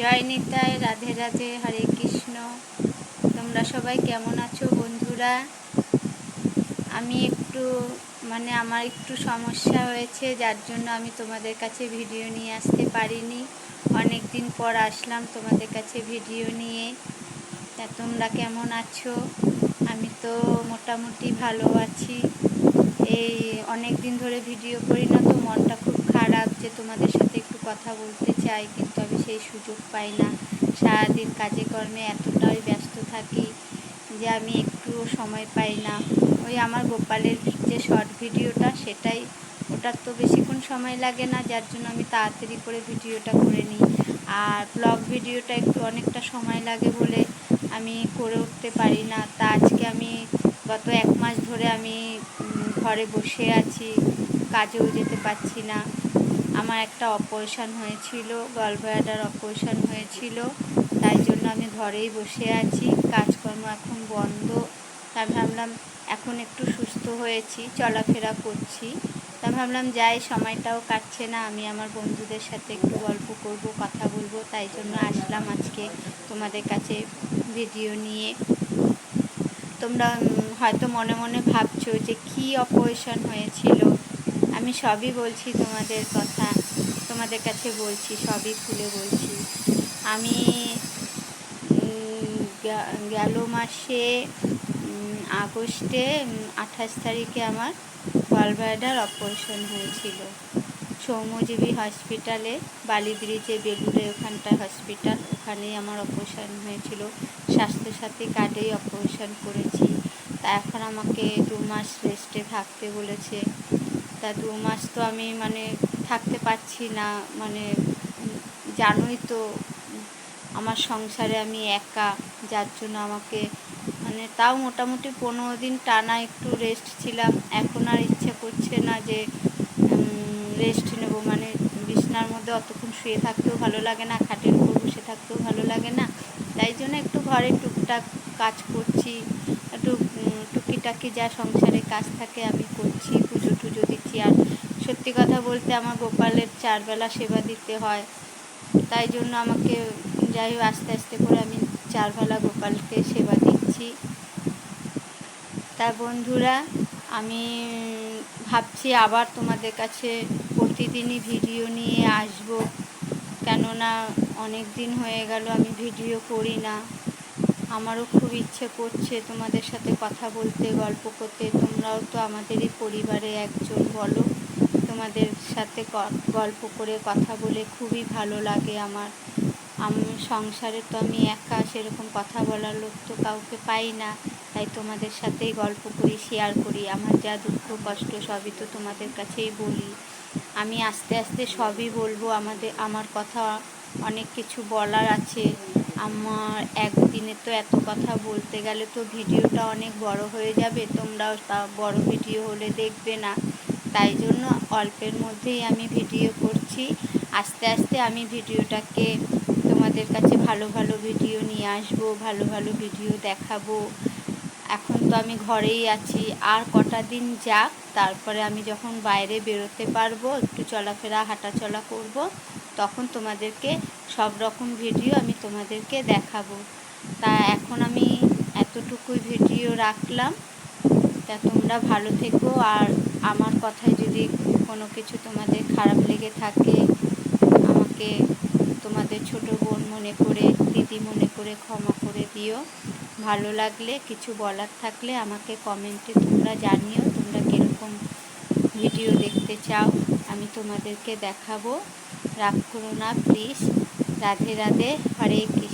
জয় নিতাই, রাধে রাধে, হরে কৃষ্ণ। তোমরা সবাই কেমন আছো বন্ধুরা? আমি একটু মানে আমার একটু সমস্যা হয়েছে, যার জন্য আমি তোমাদের কাছে ভিডিও নিয়ে আসতে পারিনি। অনেক দিন পর আসলাম তোমাদের কাছে ভিডিও নিয়ে। তা তোমরা কেমন আছো? আমি তো মোটামুটি ভালো আছি। এই অনেক দিন ধরে ভিডিও করি না, তো মনটা খুব খারাপ যে তোমাদের সাথে একটু কথা বলতে চাই, কিন্তু আমি সেই সুযোগ পাই না। সারাদিন কাজে কর্মে এতটাই ব্যস্ত থাকি যে আমি একটু সময় পাই না। ওই আমার গোপালের যে শর্ট ভিডিওটা, সেটাই। ওটার তো বেশিক্ষণ সময় লাগে না, যার জন্য আমি তাড়াতাড়ি করে ভিডিওটা করে নিই। আর ব্লগ ভিডিওটা একটু অনেকটা সময় লাগে বলে আমি করে উঠতে পারি না। তা আজকে আমি গত এক মাস ধরে আমি ঘরে বসে আছি, কাজেও যেতে পারছি না। আমার একটা অপারেশন হয়েছিল গলব্লাডার অপারেশন হয়েছিল। তাই জন্য আমি ঘরেই বসে আছি, কাজকর্ম এখন বন্ধ। তাই ভাবলাম এখন একটু সুস্থ হয়েছি, চলাফেরা করছি। তা ভাবলাম যাই, সময়টাও কাটছে না, আমি আমার বন্ধুদের সাথে একটু গল্প করব, কথা বলব। তাই জন্য আসলাম আজকে তোমাদের কাছে ভিডিও নিয়ে। তোমরা হয়তো মনে মনে ভাবছ যে কী অপারেশন হয়েছিল। আমি সবই বলছি তোমাদের কথা, তোমাদের কাছে বলছি, সবই খুলে বলছি। আমি গেল মাসে আগস্টে আঠাশ তারিখে আমার গলব্লাডার অপারেশন হয়েছিল। সৌম্যজীবী হসপিটালে বালি ব্রিজে বেলুড়ে ওখানটায় হসপিটাল, ওখানেই আমার অপারেশন হয়েছিল। স্বাস্থ্যসাথী কার্ডেই অপারেশন করেছি। তা এখন আমাকে দু মাস রেস্টে থাকতে বলেছে। তা দু মাস তো আমি মানে থাকতে পারছি না মানে জানোই তো আমার সংসারে আমি একা, যার জন্য আমাকে মানে তাও মোটামুটি পনেরো দিন টানা একটু রেস্ট ছিলাম। এখন আর ইচ্ছে করছে না যে রেস্ট নেব। মানে বিছনার মধ্যে অতক্ষণ শুয়ে থাকতেও ভালো লাগে না, খাটের উপর বসে থাকতেও ভালো লাগে না। তাই জন্য একটু ঘরে টুকটাক কাজ করছি। একটু টুকিটাকি যা সংসারে কাজ থাকে আমি করছি, পুজো টুজো দিচ্ছি। আর সত্যি কথা বলতে আমার গোপালের চারবেলা সেবা দিতে হয়। তাই জন্য আমাকে যাই হোক আস্তে আস্তে করে আমি চারবেলা গোপালকে সেবা দিচ্ছি। তা বন্ধুরা, আমি ভাবছি আবার তোমাদের কাছে প্রতিদিনই ভিডিও নিয়ে আসব। কেননা অনেক দিন হয়ে গেল আমি ভিডিও করি না। আমারও খুব ইচ্ছে করছে তোমাদের সাথে কথা বলতে, গল্প করতে। তোমরাও তো আমাদেরই পরিবারে একজন বলো। তোমাদের সাথে গল্প করে কথা বলে খুবই ভালো লাগে আমার। আমি, সংসারে তো আমি একা সেরকম কথা বলার লোক তো কাউকে পাই না। তাই তোমাদের সাথেই গল্প করি শেয়ার করি। আমার যা দুঃখ, কষ্ট সবই তো তোমাদের কাছেই বলি। আমি আস্তে আস্তে সবই বলব। আমাদের, আমার কথা অনেক কিছু বলার আছে। আমার একদিনে তো এত কথা বলতে গেলে তো ভিডিওটা অনেক বড় হয়ে যাবে, তোমরাও তা বড় ভিডিও হলে দেখবে না। তাই জন্য অল্পের মধ্যেই আমি ভিডিও করছি। আস্তে আস্তে আমি ভিডিওটাকে তোমাদের কাছে ভালো ভালো ভিডিও নিয়ে আসব, ভালো ভালো ভিডিও দেখাবো। এখন তো আমি ঘরেই আছি। আর কটা দিন যাক, তারপরে আমি যখন বাইরে বেরোতে পারব, একটু চলাফেরা, হাঁটাচলা করব তখন তোমাদেরকে সব রকম ভিডিও আমি তোমাদেরকে দেখাবো। তা এখন আমি এতটুকুই ভিডিও রাখলাম। তা তোমরা ভালো থেকো আর আমার কথায় যদি কোনো কিছু তোমাদের খারাপ লেগে থাকে, আমাকে তোমাদের ছোট বোন মনে করে, দিদি মনে করে ক্ষমা করে দিও। ভালো লাগলে, কিছু বলার থাকলে আমাকে কমেন্টে তোমরা জানিও, তোমরা কীরকম ভিডিও দেখতে চাও, আমি তোমাদেরকে দেখাবো। রাগ করো না প্লিজ। রাধে রাধে হরে কৃষ্ণ।